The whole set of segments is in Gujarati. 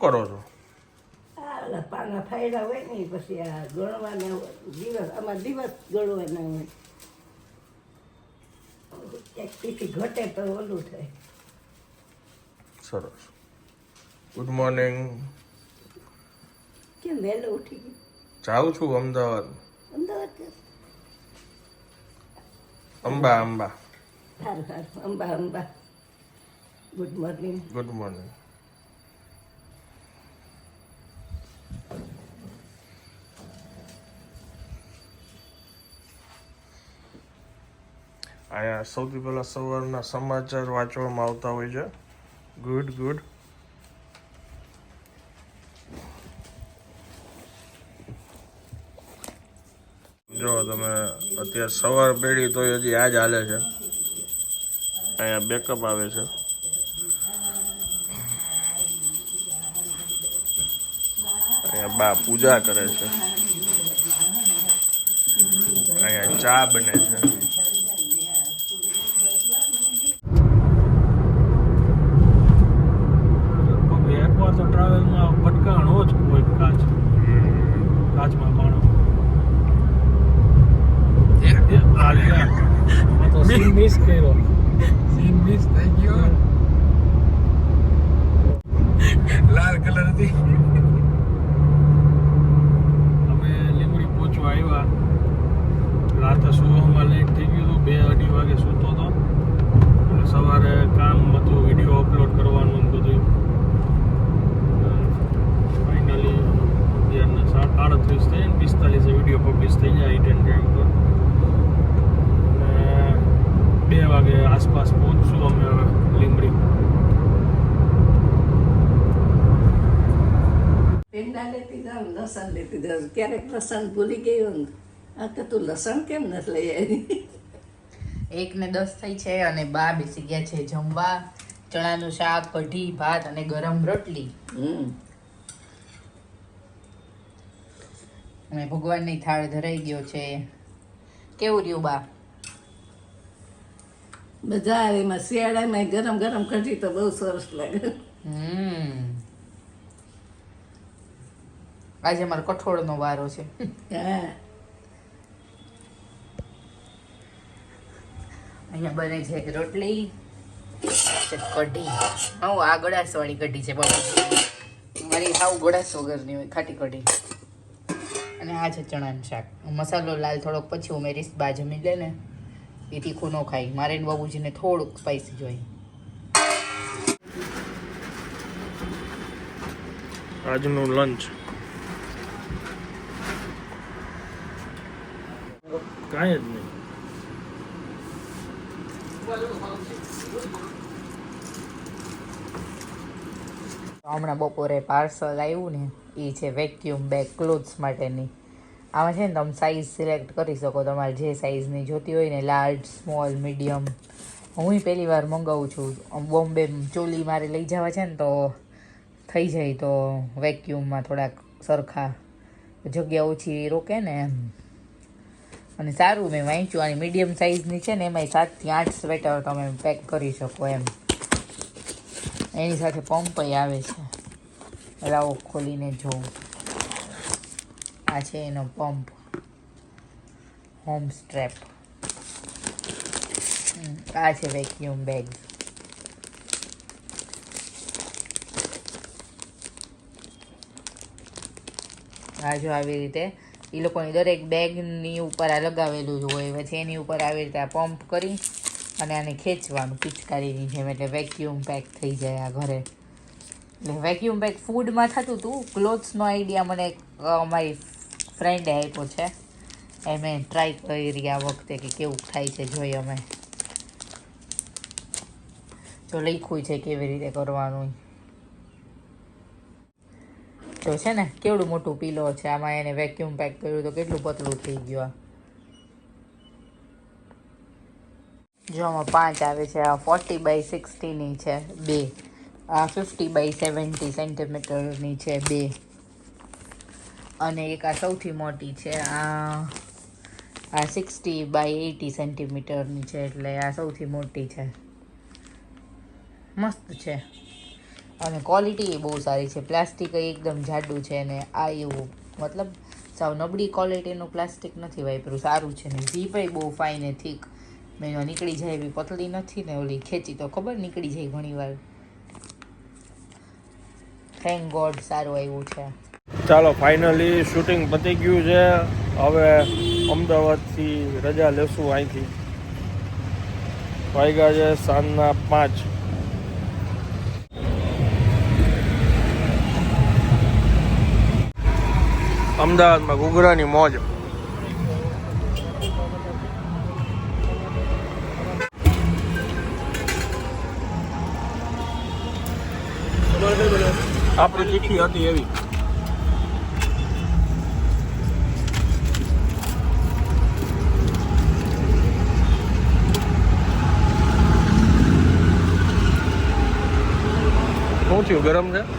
કરો છો? પાના ફાયડા હોય ને પછી આ ગણવાના હોય. દિવસ આમાં દિવસ ગણવાના હોય. એક તીથી ઘટે તો ઓલું થાય. સરસ. ગુડ મોર્નિંગ કેમ વહેલો ઉઠી ગઈ જાઉં છું અમદાવાદ. અમદાવાદ? અંબા અંબા. સારું સારું Amba Amba. Good morning good morning અહીંયા સૌથી પહેલા સવારના સમાચાર વાંચવામાં આવતા હોય છે. ગુડ ગુડ જો તમે અત્યારે સવાર પેઢી તો હજી આ જ હાલે છે. અહીંયા બેકઅપ આવે છે. અહીંયા બા પૂજા કરે છે. અહીંયા ચા બને છે લગભગ એકવાર તો ટ્રાવેલમાં ભટકાણો જ કોઈ કાચ કાચમાં માણો એ આ લ્યા. આ તો સીન મિસ કર્યો સીન મિસ થઈ ગયો લાલ કલર હતી અમે લીમડી પહોંચવા આવ્યા રાતે સુવામાં લેટ થઈ ગયું હતું બે અઢી વાગે સૂતો હતો અને સવારે કામ હતું વીડિયો અપલોડ કરવાનું ને બધું ફાઇનલી અગિયારના સાત આડત્રીસ થઈ ને પિસ્તાલીસે વીડિયો પબ્લિશ થઈ જાય ઇટ ટાઈમ પર અને બે વાગે આસપાસ પહોંચશું અમે હવે લીમડી પેંડા લેતી જાઉં લસણ લેતી જાઉં ક્યારેક લસણ ભૂલી ગઈ હોઉં આ કે તું લસણ કેમ નથી લઈ આવી? એક ને દસ થઈ છે અને બા બેસી ગયા છે જમવા. ચણાનું શાક કઢી ભાત અને ગરમ રોટલી. અને ભગવાનની થાળ ધરાઈ ગયો છે. કેવું રહ્યું બા? બધા આવે. એમાં શિયાળામાં ગરમ ગરમ કઢી તો બહુ સરસ લાગે. હમ. આજે મારો કઠોળનો વારો છે. હા. અહીંયા બને છે રોટલી કઢી. હું આ ગળાસ વાળી કઢી છે બાબુ મારી સાવ ગળાસ વગરની હોય ખાટી કઢી. અને આ છે ચણાનું શાક. મસાલો લાલ થોડોક પછી ઉમેરીશ બા જમી લે ને એ તીખું ન ખાય. મારે ને બાબુજીને થોડુંક સ્પાઈસી જોઈએ. આજનું લંચ કાંઈ જ નહીં. હમણાં બપોરે પાર્સલ આવ્યું ને એ છે વેક્યુમ બેગ ક્લોથ્સ માટેની. આમાં છે ને તમે સાઇઝ સિલેક્ટ કરી શકો, તમારે જે સાઇઝની જોતી હોય ને લાર્જ સ્મોલ મીડિયમ હું પહેલી વાર મંગાવું છું. બોમ્બે ચોલી મારે લઈ જવા છે ને, તો થઈ જાય તો વેક્યુમમાં થોડાક સરખા જગ્યા ઓછી રોકે ને એમ. અને સારું મેં વાંચ્યું. અને મીડિયમ સાઇઝની છે ને, એમાંય સાતથી આઠ સ્વેટર તમે પેક કરી શકો એમ. એની સાથે પંપય આવે છે. લાવો ખોલીને જોઉં. આ છે એનો પંપ હોમ સ્ટ્રેપ આ છે વેક્યુમ બેગ આ જો આવી રીતે એ લોકોની દરેક બેગની ઉપર આ લગાવેલું જ હોય. પછી એની ઉપર આવી રીતે આ પંપ કરી અને આને ખેંચવાનું પિચકારીની જેમ. એટલે વેક્યુમ પેક થઈ જાય આ ઘરે. એટલે વેક્યુમ પેક ફૂડમાં થતું હતું ક્લોથ્સનો આઈડિયા મને એક, અમારી ફ્રેન્ડે આપ્યો છે. એ મેં ટ્રાય કરી આ વખતે કે કેવું થાય છે જોઈએ અમે. તો લખ્યું છે કેવી રીતે કરવાનું. તો છે ને? કેવડું મોટું પીલો છે? આમાં એને વેક્યુમ પેક કર્યું તો કેટલું પતલું થઈ ગયું જો, આમાં પાંચ આવે છે. આ ફોર્ટી બાય સિક્સટીની છે, બે. આ ફિફ્ટી બાય સેવન્ટી સેન્ટીમીટરની છે, બે. અને એક આ સૌથી મોટી છે, આ આ સિક્સટી બાય એટી સેન્ટીમીટરની છે, એટલે આ સૌથી મોટી છે. મસ્ત છે. અને ક્વોલિટી બહુ સારી છે. પ્લાસ્ટિક એકદમ જાડું છે ને આ એવું, મતલબ સાવ નબળી ક્વોલિટીનું પ્લાસ્ટિક નથી વાપર્યું, સારું છે ને. ઝીપ બહુ ફાઇન ને થીક મેં નીકળી જાય એવી પતલી નથી ને ઓલી ખેંચી તો ખબર નીકળી જાય ઘણીવાર થેન્ક ગોડ સારું આવ્યું છે. ચાલો ફાઇનલી શૂટિંગ પતી ગયું છે. હવે અમદાવાદથી રજા લેશું અહીંથી. વાગ્યા છે સાંજના પાંચ. અમદાવાદમાં ઘૂઘરાની મોજ. આપણી તીખી હતી એવી. શું થયું? ગરમ છે?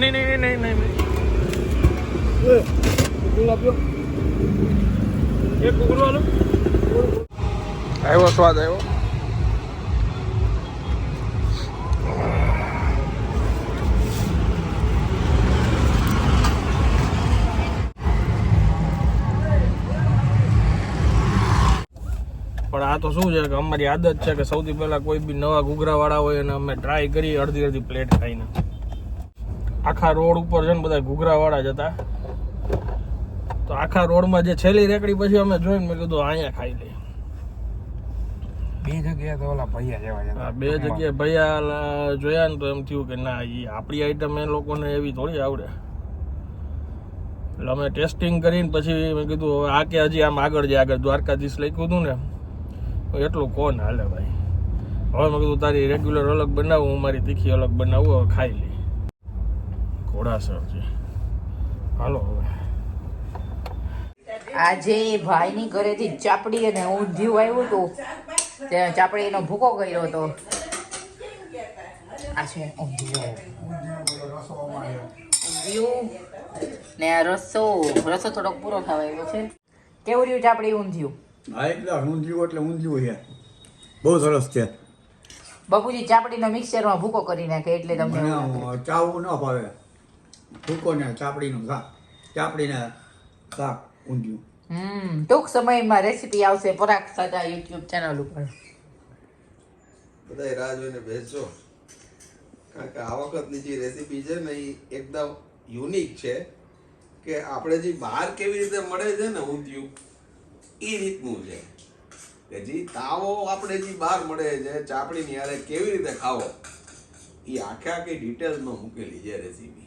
નહીં નહીં નહીં નહીં નહીં નહીં. આવ્યો સ્વાદ આવ્યો. પણ આ તો શું છે કે અમારી આદત છે કે સૌથી પહેલા કોઈ બી નવા ઘૂઘરાવાળા હોય અને અમે ટ્રાય કરીએ અડધી અડધી પ્લેટ ખાઈને. આખા રોડ ઉપર છે ને બધા ઘૂઘરાવાળા જ હતા. તો આખા રોડમાં જે છેલ્લી રેકડી પછી અમે જોઈને મેં કીધું અહીંયા ખાઈ લઈએ. બે જગ્યાએ તો ઓલા ભૈયા જેવા બે જગ્યાએ ભૈયા જોયા ને તો એમ થયું કે ના એ આપણી આઈટમ એ લોકોને એવી થોડી આવડે. એટલે અમે ટેસ્ટિંગ કરીને પછી મેં કીધું હવે આ કે હજી આમ આગળ જે આગળ દ્વારકાધીશ લખ્યું હતું ને તો એટલું કોણ હાલે ભાઈ? હવે મેં કીધું તારી રેગ્યુલર અલગ બનાવું હું મારી તીખી અલગ બનાવું હવે ખાઈ લઈ ઘોડાસર છે. હાલો હવે. આજે ભાઈની ઘરેથી ચાપડી અને ઊંધિયું આવ્યું હતું. તે ચાપડીનો ભૂકો કર્યો હતો. આ છે ઊંધિયું. ને આ રસો. રસો થોડોક પૂરો થવા આવ્યો છે. કેવું રહ્યું ચાપડી ઊંધિયું? હા એટલે ઊંધિયું એટલે ઊંધિયું છે. બહુ સરસ છે. બાપુજી ચાપડીનો મિક્સચરમાં ભૂકો કરી નાખે એટલે તમને ચાવું ચાવવું ન ભાવે. ભૂકો ને ચાપડીનું શાક. ચાપડીને શાક ઊંધિયું. હમ ટૂંક સમયમાં રેસીપી આવશે પરાગ સાજા યુટ્યુબ ચેનલ ઉપર. બધાય રાહ જોઈને બેસજો કારણ કે આ વખતની જે રેસીપી છે ને એ એકદમ યુનિક છે કે આપણે જે બહાર કેવી રીતે મળે છે ને ઊંધિયું એ રીતનું છે. કે જે તાવો આપણે જે બહાર મળે છે ચાપડીની હારે કેવી રીતે ખાવો એ આખે આખી ડિટેલમાં મૂકેલી છે રેસીપી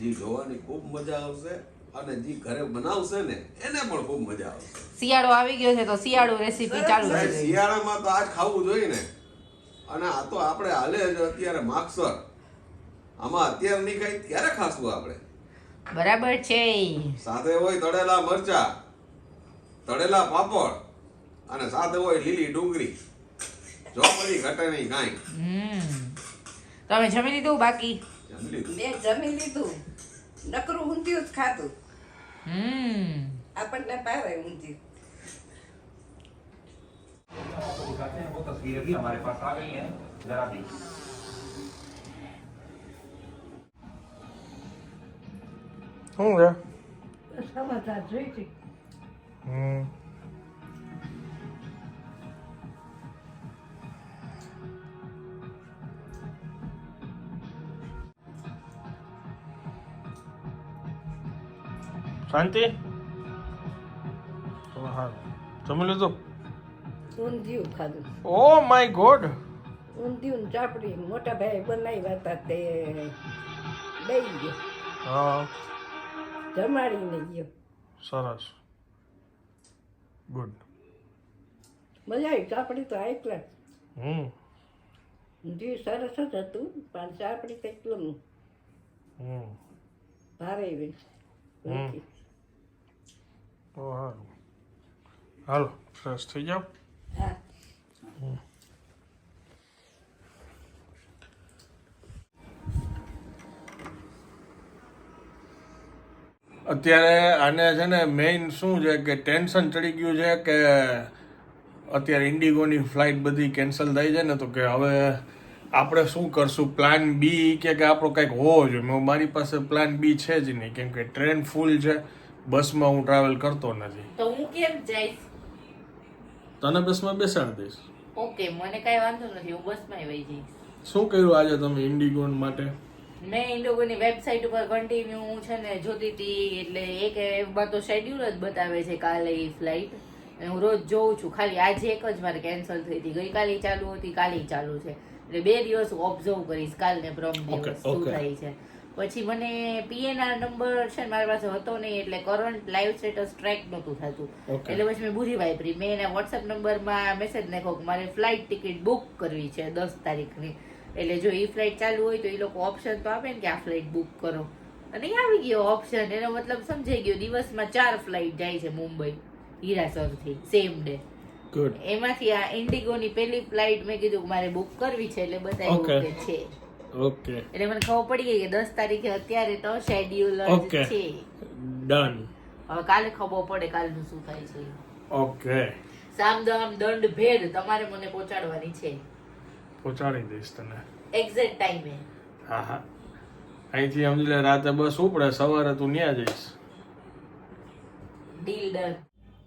જે જોવાની ખૂબ મજા આવશે અને જે ઘરે બનાવશે ને એને પણ ખૂબ મજા આવશે. શિયાળો આવી ગયો છે તો શિયાળો રેસીપી ચાલુ છે શિયાળામાં તો આ ખાવું જોઈએ ને. અને આ તો આપણે હાલે જ અત્યારે માગસર. આમાં અત્યારે નહીં ખાઈ ક્યારે ખાશું આપણે. બરાબર છે. સાથે હોય તળેલા મરચા તળેલા પાપડ અને સાથે હોય લીલી ડુંગળી. જો પડી ઘટે નહીં કાંઈ. તમે જમી લીધું બાકી? જમી લીધું મેં જમી લીધું નકરું ઊંધિયું જ ખાધું હમ આપણને ભાવે ઊંધિયું हमारे पास आ गई है जरा भी શું છે સમાચાર જોઈ છે હમ શાંતિ? હા જમી લીધું? ઊંધિયું ખાધું. Oh my god. ઊંધિયું ચાપડી મોટા ભાઈ બનાવ્યા હતા તે દઈ ગયો. હા. જમાડીને ગયો. સરસ. ગુડ. મજા આવી ચાપડી તો આટલા હમ. ઊંધિયું સરસ જ હતું પણ ચાપડી તો એકદમ હમ. ભારે એવી. ઓ હારું. હાલો ફ્રેશ થઈ જાઓ. અત્યારે આને છે ને મેઇન શું છે કે ટેન્શન ચડી ગયું છે કે અત્યારે ઇન્ડિગોની ફ્લાઇટ બધી કેન્સલ થઈ જાય ને તો કે હવે આપણે શું કરશું? પ્લાન બી કે કે આપણો કંઈક હોવો જોઈએ? મારી પાસે પ્લાન બી છે જ નહીં. કેમ કે ટ્રેન ફૂલ છે. બસમાં હું ટ્રાવેલ કરતો નથી. તો હું કેમ જઈશ? તને બસમાં બેસાડી દઈશ. ઓકે મને કઈ વાંધો નથી હું બસમાં વહી જઈશ. શું કર્યું આજે તમે ઇન્ડિગો માટે? મેં લોકોની વેબસાઇટ ઉપર કન્ટિન્યુ છે ને જોતી હતી એટલે એક એમાં તો શેડ્યુલ જ બતાવે છે કાલે એ ફ્લાઇટ હું રોજ જોઉં છું ખાલી આજે એક જ મારે કેન્સલ થઈ હતી. ગઈકાલે ચાલુ હતી કાલે ચાલુ છે. એટલે બે દિવસ ઓબ્ઝર્વ કરીશ કાલ ને પ્રમ દિવસ શું થાય છે. પછી મને પીએનઆર નંબર છે મારી પાસે હતો નહીં એટલે કરંટ લાઈવ સ્ટેટસ ટ્રેક નહોતું થતું. એટલે પછી મેં બુરી વાપરી. મેં એના વોટ્સએપ નંબરમાં મેસેજ નાખ્યો કે મારે ફ્લાઇટ ટિકિટ બુક કરવી છે દસ તારીખની. એટલે જો એ ફ્લાઇટ ચાલુ હોય તો એ લોકો ઓપ્શન તો આપે ને કે આ ફ્લાઇટ બુક કરો. અને આવી ગયો ઓપ્શન એનો મતલબ સમજાઈ ગયો. દિવસમાં ચાર ફ્લાઇટ જાય છે મુંબઈ હીરાસરથી સેમ ડે એમાંથી આ ઇન્ડિગોની પહેલી ફ્લાઇટ મેં કીધું કે મારે બુક કરવી છે એટલે બતાવ્યું Okay. કે છે. ઓકે એટલે મને ખબર પડી ગઈ કે દસ તારીખે અત્યારે તો શેડ્યુલ છે. ડન હવે કાલે ખબર પડે કાલનું શું થાય છે. ઓકે સામ દામ દંડ ભેદ તમારે મને પહોંચાડવાની છે. પહોંચાડી દઈશ તને. એક્ઝેક્ટ ટાઈમે હા હા અહીંથી સમજી લે રાતે બસ ઉપડે સવારે તું ન્યા જઈશ. Deal done